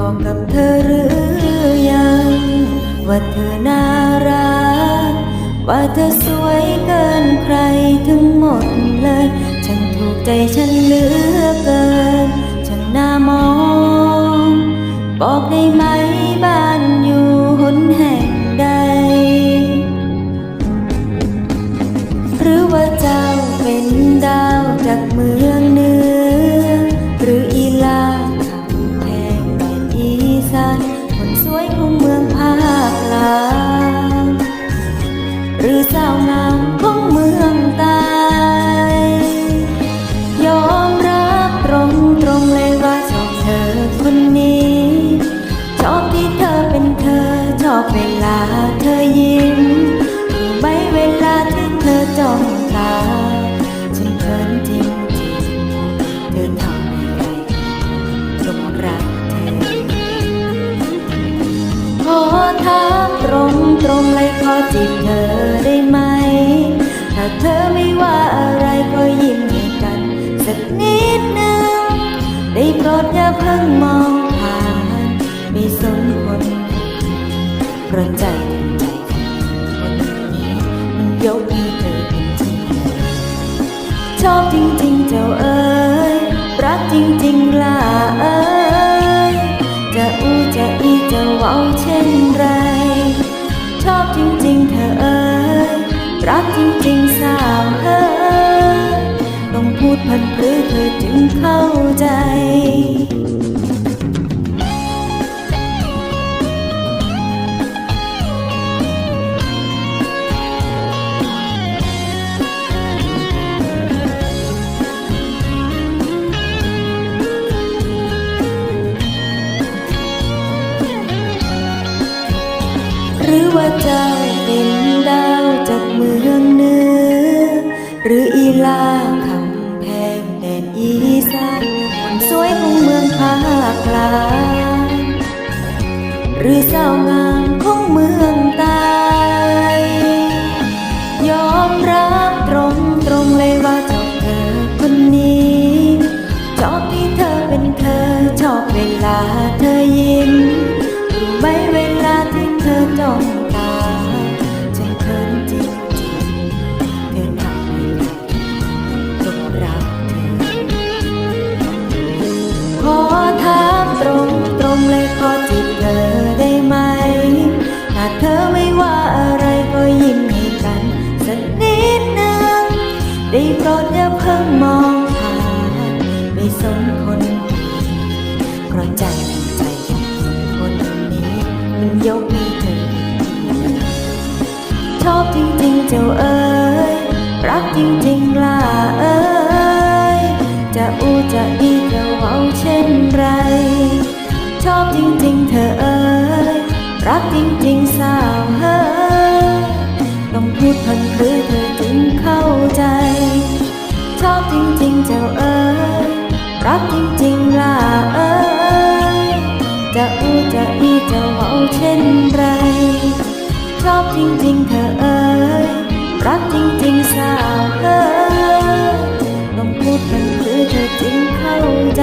บอกกับเธอหรือยัง ว่าเธอน่ารัก ว่าเธอสวยเกินใครทั้งหมดเลย ฉันถูกใจฉันเหลือเกิน ฉันน่ามอง บอกได้ไหม อบเวลาเธอยิ้มรู้ไหมเวลาที่เธอจ้องตา ฉันเขินจริงจริงๆเธอทำให้ใครจงรักเธอ ขอถามตรงตรงเลยขอจีบเธอได้ไหม ถ้าเธอไม่ว่าอะไรก็ยิ้มให้กัน สักนิดนึง ได้โปรดอย่าเพิ่งมอง ราะใจใจคนนี้มันยกให้เธอเป็นที่ชอบจริงๆเจ้าเอ๋ยรักจริงๆล่ะเอ๋ยจะอู้จะอีจะว้าเช่นไร ชอบจริงๆเธอเอ๋ยรักจริงๆสาวเอ๋ยต้องพูดพันหรือเธอจึงเข้าใจ รือว่าเจ้าเป็นดาวจากเมืองเหนือหรืออีลาคำแพงแดนอีสานสวยของเมืองภาคกลางหรือสาวงาม ได้โปรดอย่าเพิ่งมองผ่านไม่สมคนเพราะใจใจคนนี้มันยกให้เธอชอบจริงๆเจ้าเอ๋ยรักจริงๆล่ะเอ๋ยจะอู้จะดีจะเว้าเช่นไร ชอบจริงๆเธอเอ๋ยรักจริงๆสาวเฮ้ยต้องพูดพันหรือเธอจึงเข้าใจ ริงๆเจ้าเอ๋ยรักจริงๆล่ะเอ๋ยจะอู้จะอีจะเว้าเช่นไรชอบจริงๆเธอเอ๋ยรักจริงๆสาวเอ๋ยต้องพูดกันหรือเธอจึงเข้าใจ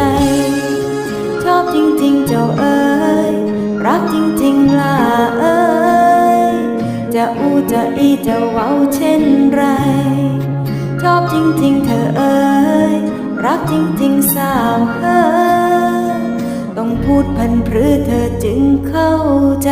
ชอบจริงๆเจ้าเอ๋ยรักจริงๆล่ะเอ๋ยจะอู้จะอีจะเว้าเช่นไร ชอบจริงๆเธอเอ้ย รักจริงๆสาวเฮ้ยต้องพูดพันพรือเธอจึงเข้าใจ